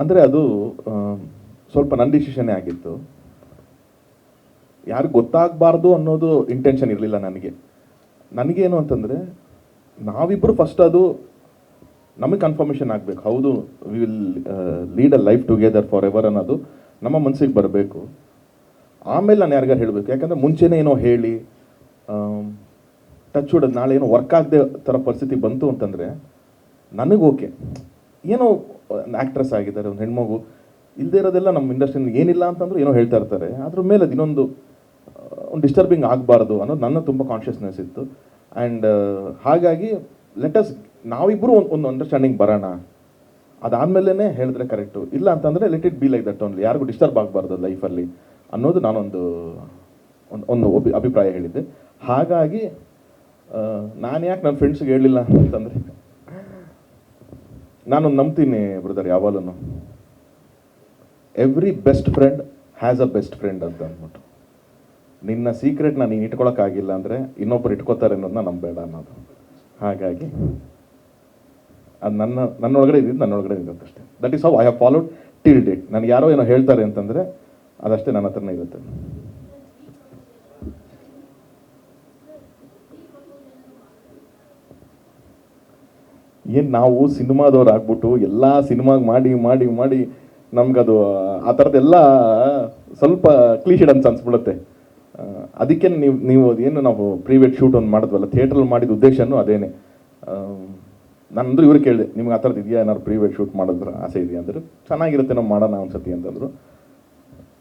ಅಂದರೆ ಅದು ಸ್ವಲ್ಪ ನನ್ನ ಡಿಸಿಷನ್ನೇ ಆಗಿತ್ತು. ಯಾರು ಗೊತ್ತಾಗಬಾರ್ದು ಅನ್ನೋದು ಇಂಟೆನ್ಷನ್ ಇರಲಿಲ್ಲ ನನಗೆ. ನನಗೇನು ಅಂತಂದರೆ ನಾವಿಬ್ಬರು ಫಸ್ಟ್ ಅದು ನಮಗೆ ಕನ್ಫರ್ಮೇಷನ್ ಆಗಬೇಕು. ಹೌದು we will lead a life together forever ಅನ್ನೋದು ನಮ್ಮ ಮನಸ್ಸಿಗೆ ಬರಬೇಕು. ಆಮೇಲೆ ನಾನು ಯಾರಿಗಾರು ಹೇಳಬೇಕು, ಯಾಕಂದರೆ ಮುಂಚೆನೇ ಏನೋ ಹೇಳಿ ಟಚ್ ಹೊಡೋದು ನಾಳೆ ಏನೋ ವರ್ಕ್ ಆಗದೆ ಥರ ಪರಿಸ್ಥಿತಿ ಬಂತು ಅಂತಂದರೆ, ನನಗೆ ಓಕೆ ಏನೋ ಆ್ಯಕ್ಟ್ರೆಸ್ ಆಗಿದ್ದಾರೆ, ಒಂದು ಹೆಣ್ಮಗು. ಇಲ್ಲದೆ ಇರೋದೆಲ್ಲ ನಮ್ಮ ಇಂಡಸ್ಟ್ರಿ ಏನಿಲ್ಲ ಅಂತಂದ್ರೂ ಏನೋ ಹೇಳ್ತಾ ಇರ್ತಾರೆ. ಅದ್ರ ಮೇಲೆ ಇನ್ನೊಂದು ಒಂದು ಡಿಸ್ಟರ್ಬಿಂಗ್ ಆಗಬಾರ್ದು ಅನ್ನೋದು ನನ್ನ ತುಂಬ ಕಾನ್ಷಿಯಸ್ನೆಸ್ ಇತ್ತು. ಆ್ಯಂಡ್ ಹಾಗಾಗಿ ಲೆಟಸ್ ನಾವಿಬ್ಬರು ಒಂದು ಒಂದು ಅಂಡರ್ಸ್ಟ್ಯಾಂಡಿಂಗ್ ಬರೋಣ. ಅದಾದಮೇಲೆ ಹೇಳಿದ್ರೆ ಕರೆಕ್ಟು ಇಲ್ಲ ಅಂತಂದರೆ let it be like that only ಯಾರಿಗೂ ಡಿಸ್ಟರ್ಬ್ ಆಗಬಾರ್ದು ಲೈಫಲ್ಲಿ ಅನ್ನೋದು ನಾನೊಂದು, ಒಂದು ಒಂದು ಅಭಿ, ಅಭಿಪ್ರಾಯ ಹೇಳಿದ್ದೆ. ಹಾಗಾಗಿ ನಾನು ಯಾಕೆ ನನ್ನ ಫ್ರೆಂಡ್ಸ್ಗೆ ಹೇಳಿಲ್ಲ ಅಂತಂದರೆ ನಾನೊಂದು ನಂಬ್ತೀನಿ ಬ್ರದರ್ ಯಾವಾಗಲೂ every best friend has a best friend ಅಂತ ಅಂದ್ಬಿಟ್ಟು. ನಿನ್ನ ಸೀಕ್ರೆಟ್ನ ನೀನು ಇಟ್ಕೊಳಕ್ಕಾಗಿಲ್ಲ ಅಂದರೆ ಇನ್ನೊಬ್ಬರು ಇಟ್ಕೋತಾರೆ ಅನ್ನೋದನ್ನ ನಂಬೇಡ ಅನ್ನೋದು. ಹಾಗಾಗಿ, ಅದು ನನ್ನ, ನನ್ನೊಳಗಡೆ ಇದ್ದಿದ್ದು ನನ್ನೊಳಗಡೆ ಇರುತ್ತೆ ಅಷ್ಟೇ. That is how I have followed till date ನನಗೆ ಯಾರೋ ಏನೋ ಹೇಳ್ತಾರೆ ಅಂತಂದರೆ ಅದಷ್ಟೇ ನನ್ನ ಹತ್ರನೇ ಇರುತ್ತೆ. ಏನು ನಾವು ಸಿನಿಮಾದವ್ರು ಆಗ್ಬಿಟ್ಟು ಎಲ್ಲ ಸಿನಿಮಾಗೆ ಮಾಡಿ ಮಾಡಿ ಮಾಡಿ ನಮ್ಗದು ಆ ಥರದ್ದೆಲ್ಲ ಸ್ವಲ್ಪ ಕ್ಲೀಶಿಡ್ ಅಂತ ಅನ್ಸ್ಬಿಡುತ್ತೆ. ಅದಕ್ಕೆ ನೀವು ನೀವು ಏನು ನಾವು ಪ್ರೀವಿಯಟ್ ಶೂಟ್ ಒಂದು ಮಾಡಿದ್ವಲ್ಲ ಥಿಯೇಟ್ರಲ್ಲಿ ಮಾಡಿದ ಉದ್ದೇಶನೂ ಅದೇನೆ. ನಾನು ಇವ್ರು ಕೇಳಿದೆ, ನಿಮ್ಗೆ ಆ ಥರದ್ದು ಇದೆಯಾ? ಏನಾದ್ರು ಪ್ರೀವಿಯಟ್ ಶೂಟ್ ಮಾಡಿದ್ರೆ ಆಸೆ ಇದೆಯಾ? ಅಂದ್ರೆ, ಚೆನ್ನಾಗಿರುತ್ತೆ, ನಾವು ಮಾಡೋಣ ಒಂದ್ಸತಿ ಅಂತಂದ್ರು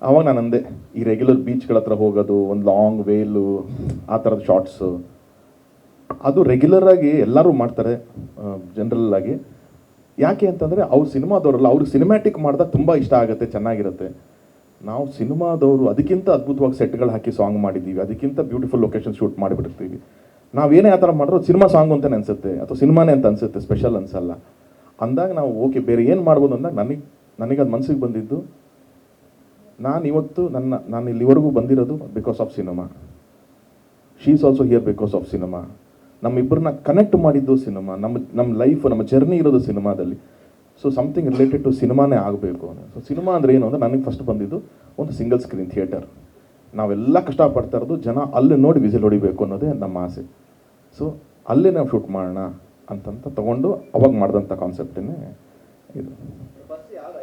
ಅವಾಗ ನಾನು ಅಂದೆ ಈ ರೆಗ್ಯುಲರ್ ಬೀಚ್ಗಳ ಹತ್ರ ಹೋಗೋದು, ಒಂದು ಲಾಂಗ್ ವೇಲು ಆ ಥರದ ಶಾರ್ಟ್ಸು ಅದು ರೆಗ್ಯುಲರ್ ಆಗಿ ಎಲ್ಲರೂ ಮಾಡ್ತಾರೆ ಜನರಲ್ ಆಗಿ. ಯಾಕೆ ಅಂತಂದರೆ ಅವ್ರು ಸಿನಿಮಾದವರಲ್ಲ, ಅವ್ರಿಗೆ ಸಿನಿಮ್ಯಾಟಿಕ್ ಮಾಡಿದಾಗ ತುಂಬ ಇಷ್ಟ ಆಗುತ್ತೆ, ಚೆನ್ನಾಗಿರುತ್ತೆ. ನಾವು ಸಿನಿಮಾದವರು, ಅದಕ್ಕಿಂತ ಅದ್ಭುತವಾಗಿ ಸೆಟ್ಗಳು ಹಾಕಿ ಸಾಂಗ್ ಮಾಡಿದ್ದೀವಿ, ಅದಕ್ಕಿಂತ ಬ್ಯೂಟಿಫುಲ್ ಲೊಕೇಶನ್ ಶೂಟ್ ಮಾಡಿಬಿಡ್ತೀವಿ. ನಾವೇನೇ ಆ ಥರ ಮಾಡಿದ್ರು ಸಿನಿಮಾ ಸಾಂಗ್ ಅಂತಾನೆ ಅನಿಸುತ್ತೆ, ಅಥವಾ ಸಿನಿಮಾನೇ ಅಂತ ಅನಿಸುತ್ತೆ ಸ್ಪೆಷಲ್ ಅನಿಸಲ್ಲ. ಅಂದಾಗ ನಾವು, ಓಕೆ, ಬೇರೆ ಏನು ಮಾಡ್ಬೋದು ಅಂದಾಗ ನನಗೆ ನನಗೆ ಅದು ಮನಸ್ಸಿಗೆ ಬಂದಿದ್ದು, ನಾನು ಇವತ್ತು ನನ್ನ, ನಾನು ಇಲ್ಲಿವರೆಗೂ ಬಂದಿರೋದು because of cinema she is also here because of cinema ನಮ್ಮಿಬ್ಬರನ್ನ connect ಮಾಡಿದ್ದು ಸಿನಿಮಾ, ನಮ್ಮ ನಮ್ಮ ಲೈಫ್ ನಮ್ಮ ಜರ್ನಿ ಇರೋದು ಸಿನಿಮಾದಲ್ಲಿ. ಸೊ ಸಮಥಿಂಗ್ ರಿಲೇಟೆಡ್ ಟು ಸಿನಿಮಾನೇ ಆಗಬೇಕು ಸೊ ಸಿನಿಮಾ ಅಂದರೆ ಏನು ಅಂದರೆ ನನಗೆ ಫಸ್ಟ್ ಬಂದಿದ್ದು ಒಂದು ಸಿಂಗಲ್ ಸ್ಕ್ರೀನ್ ಥಿಯೇಟರ್ ನಾವೆಲ್ಲ ಕಷ್ಟಪಡ್ತಾ ಇರೋದು ಜನ ಅಲ್ಲಿ ನೋಡಿ ವಿಸಿಲ್ ಹೊಡಿಬೇಕು ಅನ್ನೋದೇ ನಮ್ಮ ಆಸೆ. ಸೊ ಅಲ್ಲೇ ನಾವು ಶೂಟ್ ಮಾಡೋಣ ಅಂತಂತ ತೊಗೊಂಡು ಅವಾಗ ಮಾಡಿದಂಥ ಕಾನ್ಸೆಪ್ಟೇ ಇದು.